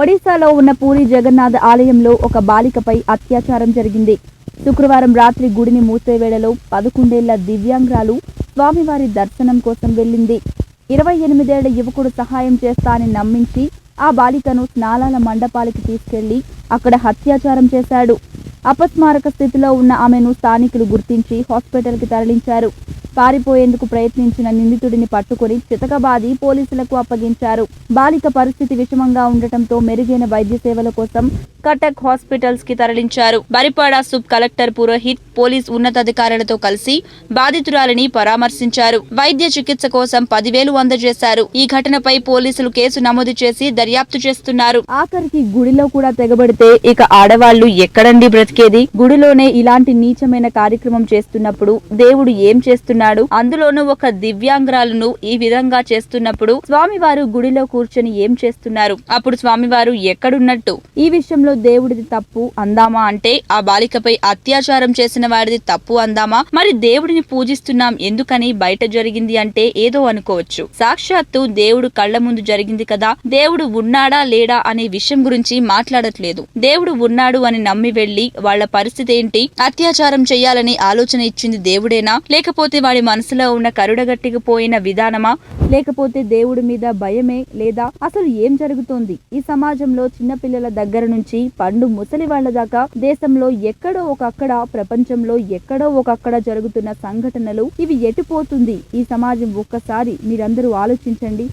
ఒడిశాలో ఉన్న పూరి జగన్నాథ్ ఆలయంలో ఒక బాలికపై అత్యాచారం జరిగింది. శుక్రవారం రాత్రి గుడిని మూసే వేళలో పదకొండేళ్ళ దివ్యాంగురాలు స్వామివారి దర్శనం కోసం వెళ్ళింది. ఇరవై ఎనిమిదేళ్ళ యువకుడు సహాయం చేస్తానని నమ్మించి ఆ బాలికను స్నానాల మండపాలకి తీసుకెళ్ళి అక్కడ అత్యాచారం చేశాడు. అపస్మారక స్థితిలో ఉన్న ఆమెను స్థానికులు గుర్తించి హాస్పిటల్కి తరలించారు. పారిపోయేందుకు ప్రయత్నించిన నిందితుడిని పట్టుకొని చితకబాది పోలీసులకు అప్పగించారు. బాలిక పరిస్థితి విషమంగా ఉండటంతో మెరుగైన వైద్య సేవల కోసం కటక్ హాస్పిటల్స్కి తరలించారు. Baripada sub collector Purohit police ఉన్నతాధికారులతో కలిసి బాధితురాలిని పరామర్శించారు. వైద్య చికిత్స కోసం పదివేలు అందజేశారు. ఈ ఘటనపై పోలీసులు కేసు నమోదు చేసి దర్యాప్తు చేస్తున్నారు. ఆఖరికి గుడిలో కూడా తెగబడితే ఇక ఆడవాళ్ళు ఎక్కడండి బ్రతికేది? గుడిలోనే ఇలాంటి నీచమైన కార్యక్రమం చేస్తున్నప్పుడు దేవుడు ఏం చేస్తున్నాడు? అందులోనూ ఒక దివ్యాంగురాలను ఈ విధంగా చేస్తున్నప్పుడు స్వామివారు గుడిలో కూర్చొని ఏం చేస్తున్నారు? అప్పుడు స్వామివారు ఎక్కడున్నట్టు? ఈ విషయంలో దేవుడిది తప్పు అందామా అంటే ఆ బాలికపై అత్యాచారం చేసిన వాడిది తప్పు అందామా? మరి దేవుడిని పూజిస్తున్నాం ఎందుకని బయట జరిగింది అంటే ఏదో అనుకోవచ్చు. సాక్షాత్తు దేవుడు కళ్ళ ముందు జరిగింది కదా. దేవుడు ఉన్నాడా లేడా అనే విషయం గురించి మాట్లాడట్లేదు. దేవుడు ఉన్నాడు అని నమ్మి వెళ్ళి వాళ్ళ పరిస్థితి ఏంటి? అత్యాచారం చేయాలని ఆలోచన ఇచ్చింది దేవుడేనా? లేకపోతే వాడి మనసులో ఉన్న కరుడగట్టికి పోయిన విధానమా? లేకపోతే దేవుడి మీద భయమే లేదా? అసలు ఏం జరుగుతోంది? ఈ సమాజంలో చిన్నపిల్లల దగ్గర నుంచి పండు ముసలి వాళ్ళ దాకా దేశంలో ఎక్కడో ఒకక్కడ ప్రపంచంలో ఎక్కడో ఒకక్కడ జరుగుతున్న సంఘటనలు ఇవి ఎటుపోతుంది? ఈ సమాజం ఒక్కసారి మీరందరూ ఆలోచించండి.